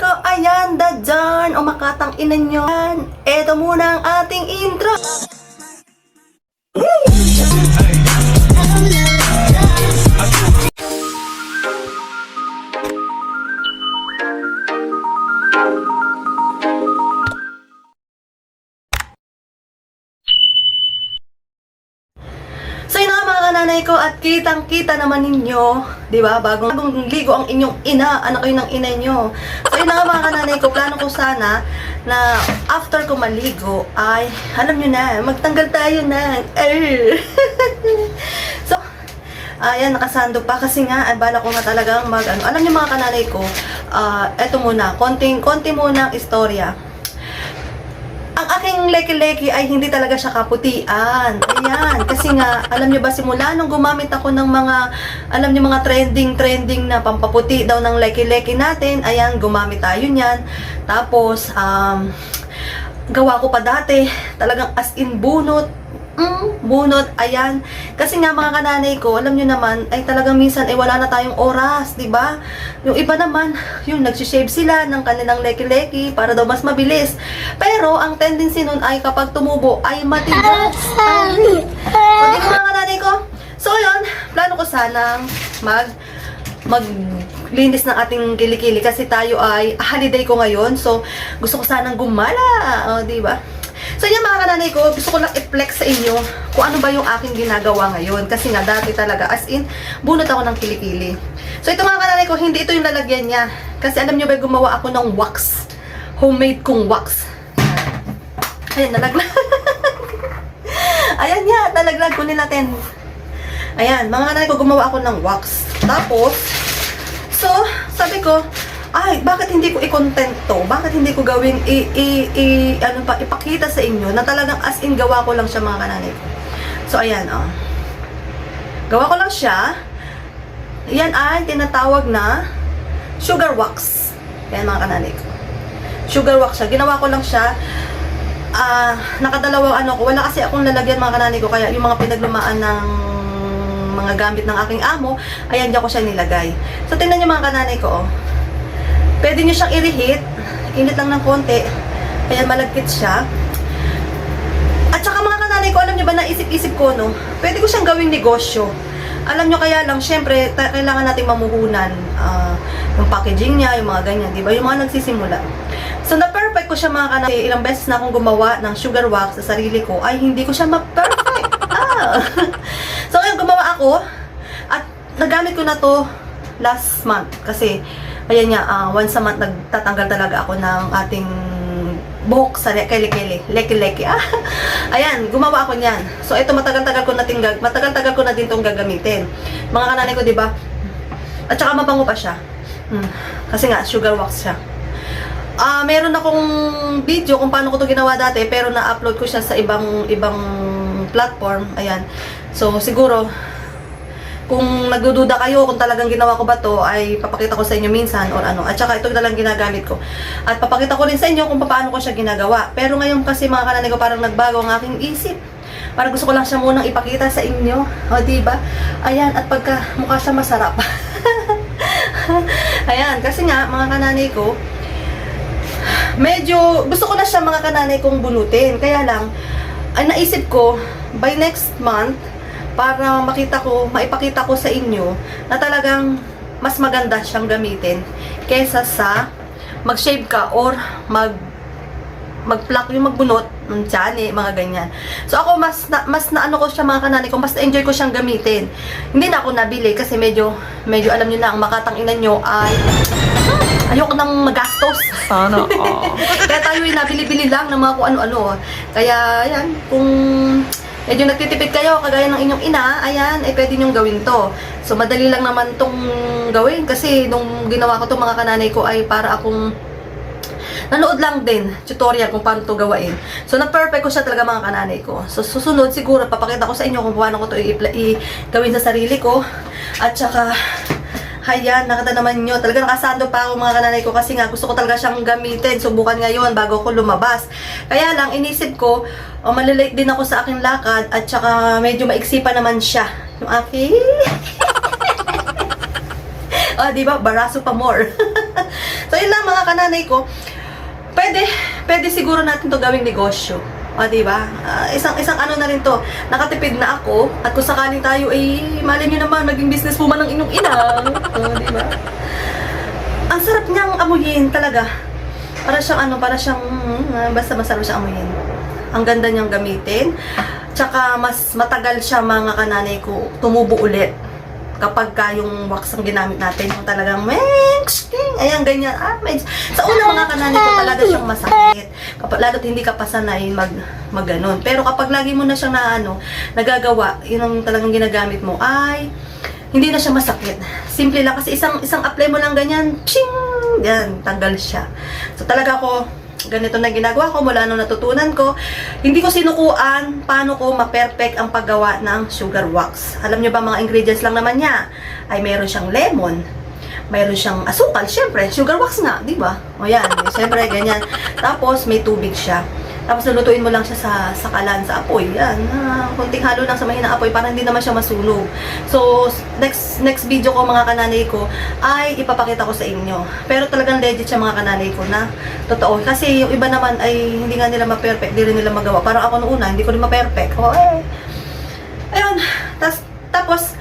ko, ayan, dadyan, o makatang ina nyo. Yan, Eto muna ang ating intro. Kananay ko at kitang-kita naman ninyo, di ba? Bagong, bagong ligo ang inyong ina, anak kayo ng ina nyo. So yun nga mga kananay ko, plano ko sana na after ko maligo ay, alam nyo na, magtanggal tayo na. Arr! so, ayan, nakasando pa kasi nga, ay, bala ko nga talagang mag, ano, alam nyo mga kananay ko, ah, eto muna, konting, konti muna ang istorya aking leki-leki ay hindi talaga siya kaputian. Ayan. Kasi nga, alam niyo ba, simula nung gumamit ako ng mga, alam niyo mga trending-trending na pampaputi daw ng leki-leki natin, ayan, gumamit tayo niyan. Tapos, um, gawa ko pa dati, talagang as in bunot, mm, bunot, ayan. Kasi nga mga kananay ko, alam nyo naman, ay talagang minsan ay wala na tayong oras, di ba? Yung iba naman, yung nagsishave sila ng kanilang leki-leki para daw mas mabilis. Pero ang tendency nun ay kapag tumubo ay matigas. Ay, o di ba mga kananay ko? So yun, plano ko sanang mag maglinis ng ating kilikili kasi tayo ay holiday ko ngayon. So, gusto ko sanang gumala. O, di ba? So, yan mga kananay ko, gusto ko lang i-flex sa inyo kung ano ba yung aking ginagawa ngayon. Kasi nga, dati talaga, as in, bunot ako ng kilikili. So, ito mga kananay ko, hindi ito yung lalagyan niya. Kasi alam nyo ba, gumawa ako ng wax. Homemade kong wax. Ayan, nalaglag. Ayan niya, nalaglag. Kunin natin. Ayan, mga kananay ko, gumawa ako ng wax. Tapos, so, sabi ko, ay, bakit hindi ko i-content to? Bakit hindi ko gawing i, i, i, ano pa, ipakita sa inyo na talagang as in gawa ko lang siya mga kananay ko. So, ayan, oh. Gawa ko lang siya. Yan ay tinatawag na sugar wax. Yan mga kananay ko. Sugar wax siya. Ginawa ko lang siya. Ah, nakadalawang ano ko. Wala kasi akong lalagyan mga kananay ko. Kaya yung mga pinaglumaan ng mga gamit ng aking amo, ayan diyan ko siya nilagay. So, tingnan niyo mga kananay ko, oh. Pwede nyo siyang i-reheat. Init lang ng konti. Ayan, malagkit siya. At saka mga kananay ko, alam nyo ba, naisip-isip ko, no? Pwede ko siyang gawing negosyo. Alam nyo kaya lang, syempre, kailangan nating mamuhunan ah, yung packaging niya, yung mga ganyan, di ba? Yung mga nagsisimula. So, na-perfect ko siya mga kananay. Ilang beses na akong gumawa ng sugar wax sa sarili ko, ay hindi ko siya ma-perfect. ah! so, ngayon gumawa ako, at nagamit ko na to last month kasi ayan nga ah, once a month nagtatanggal talaga ako ng ating buhok sa kele-kele, leki-leki. Ah, ayan, gumawa ako niyan. So ito matagal-tagal ko na tinggag, matagal-tagal ko na din tong gagamitin. Mga kananay ko, 'di ba? At saka mabango pa siya. Hmm. Kasi nga sugar wax siya. Ah, meron akong video kung paano ko 'to ginawa dati pero na-upload ko siya sa ibang ibang platform. Ayan. So siguro kung nagdududa kayo kung talagang ginawa ko ba to ay papakita ko sa inyo minsan or ano. At saka ito na lang ginagamit ko. At papakita ko rin sa inyo kung paano ko siya ginagawa. Pero ngayon kasi mga kananay ko parang nagbago ang aking isip. Parang gusto ko lang siya munang ipakita sa inyo. O, diba? Ayan, at pagka mukha siya masarap. Ayan, kasi nga, mga kananay ko, medyo, gusto ko na siya mga kananay kong bunutin. Kaya lang, ay naisip ko, by next month, para makita ko, maipakita ko sa inyo na talagang mas maganda siyang gamitin kesa sa mag-shave ka or mag mag-pluck yung magbunot ng tiyan mga ganyan. So ako mas na, mas na ano ko siya mga kanani ko, mas na-enjoy ko siyang gamitin. Hindi na ako nabili kasi medyo medyo alam niyo na ang makatang ina nyo ay ayoko nang magastos. Sana all. Kaya tayo ay nabili-bili lang ng mga kung ano-ano. Kaya, ayan, kung medyo nagtitipid kayo, kagaya ng inyong ina, ayan, ay pwede nyong gawin to. So, madali lang naman tong gawin kasi nung ginawa ko to mga kananay ko ay para akong nanood lang din tutorial kung paano to gawain. So, na-perfect ko siya talaga mga kananay ko. So, susunod siguro, papakita ko sa inyo kung paano ko to i- i- gawin sa sarili ko. At saka, Hayan, nakita naman nyo. Talaga nakasando pa ako mga kananay ko kasi nga gusto ko talaga siyang gamitin. Subukan ngayon bago ako lumabas. Kaya lang, inisip ko, oh, malilate din ako sa aking lakad at saka medyo maiksi pa naman siya. Yung aking... ah, di ba? Baraso pa more. so, yun lang mga kananay ko. Pwede, pwede siguro natin to gawing negosyo. O, di ba? Ah, isang, isang ano na rin to. Nakatipid na ako. At kung sakaling tayo, eh, mali nyo naman, maging business woman ng inyong inang. O, di ba? Ang sarap niyang amuyin talaga. Para siyang ano, para siyang, mm, basta masarap siyang amuyin. Ang ganda niyang gamitin. Tsaka mas matagal siya mga kananay ko tumubo ulit. Kapag ka yung wax ang ginamit natin, yung talagang mengs, ayan, ganyan. Ah, mengs. Sa una mga kananay ko talaga siyang masakit. Kapag, lalo't hindi ka pa sanay mag, mag ganun. Pero kapag lagi mo na siyang na, ano, nagagawa, yun ang talagang ginagamit mo, ay, hindi na siya masakit. Simple lang kasi isang isang apply mo lang ganyan, ching, yan, tanggal siya. So talaga ako ganito na ginagawa ko mula nung natutunan ko. Hindi ko sinukuan paano ko ma-perfect ang paggawa ng sugar wax. Alam niyo ba mga ingredients lang naman niya? Ay meron siyang lemon, mayroon siyang asukal, syempre, sugar wax nga, di ba? O yan, syempre, ganyan. Tapos, may tubig siya. Tapos, lulutuin mo lang siya sa, sa kalan, sa apoy. Yan, ah, kunting halo lang sa mahina apoy para hindi naman siya masunog. So, next next video ko, mga kananay ko, ay ipapakita ko sa inyo. Pero talagang legit siya, mga kananay ko, na totoo. Kasi yung iba naman ay hindi nga nila ma-perfect, hindi nila magawa. Parang ako noong una, hindi ko rin ma-perfect. O, eh. Ayun, tas, tapos,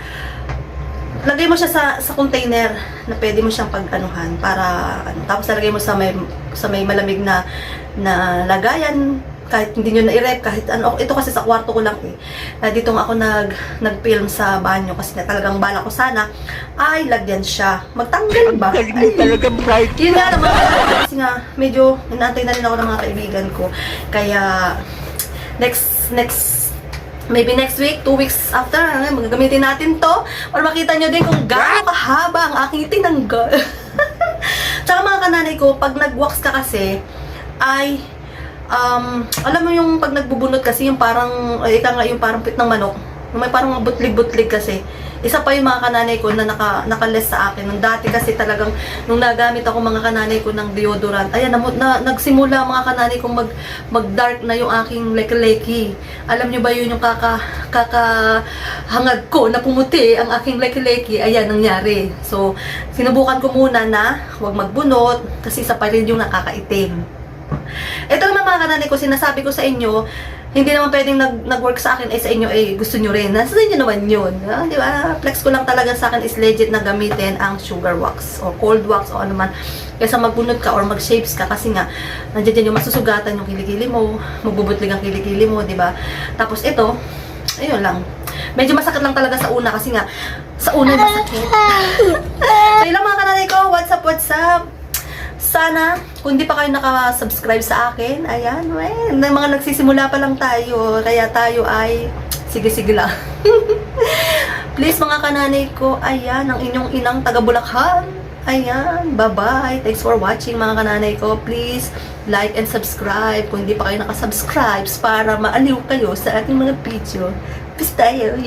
lagay mo siya sa sa container na pwede mo siyang pag-anuhan para ano, tapos lagay mo sa may sa may malamig na na lagayan kahit hindi nyo na-rep, kahit ano, ito kasi sa kwarto ko lang eh. Na dito nga ako nag, nag-film sa banyo kasi nga talagang bala ko sana ay lagyan siya. Magtanggal ba? Galing mo talaga bright. Yun nga naman, kasi nga, medyo inaantay na rin ako ng mga kaibigan ko. Kaya, next, next, maybe next week, two weeks after, ano, magagamitin natin to para makita nyo din kung gaano kahaba ang aking tinanggal. Tsaka mga kananay ko, pag nag-wax ka kasi, ay, um, alam mo yung pag nagbubunot kasi, yung parang, ay, ika nga yung parang pit ng manok, yung may parang butlig-butlig kasi. Isa pa yung mga kananay ko na naka, nakaless sa akin. Nung dati kasi talagang, nung nagamit ako mga kananay ko ng deodorant, ayan, na, na, nagsimula mga kananay ko mag, mag-dark na yung aking leki-leki. Alam nyo ba yun yung kaka, kakahangad ko na pumuti ang aking leki-leki? Ayan, nangyari. So, sinubukan ko muna na huwag magbunot kasi isa pa rin yung nakakaitim. Ito naman mga kananay ko, sinasabi ko sa inyo, hindi naman pwedeng nag, nag-work sa akin, eh sa inyo, eh gusto nyo rin. Nasa inyo naman yun. Ah, di ba? Flex ko lang talaga sa akin is legit na gamitin ang sugar wax o cold wax o ano man. Kaysa magbunot ka or mag-shapes ka kasi nga, nandiyan dyan yung masusugatan yung kilikili mo, magbubutlig ang kilikili mo, di ba? Tapos ito, ayun lang. Medyo masakit lang talaga sa una kasi nga, sa una masakit. so yun lang mga kananay ko, what's up, what's up? Sana, kung di pa kayo nakasubscribe sa akin, ayan, well, mga nagsisimula pa lang tayo, kaya tayo ay, sige-sige lang. Please mga kananay ko, ayan, ang inyong inang taga Bulakhan. Ayan, bye-bye. Thanks for watching mga kananay ko. Please, like and subscribe kung hindi pa kayo nakasubscribe para maaliw kayo sa ating mga video. Peace tayo.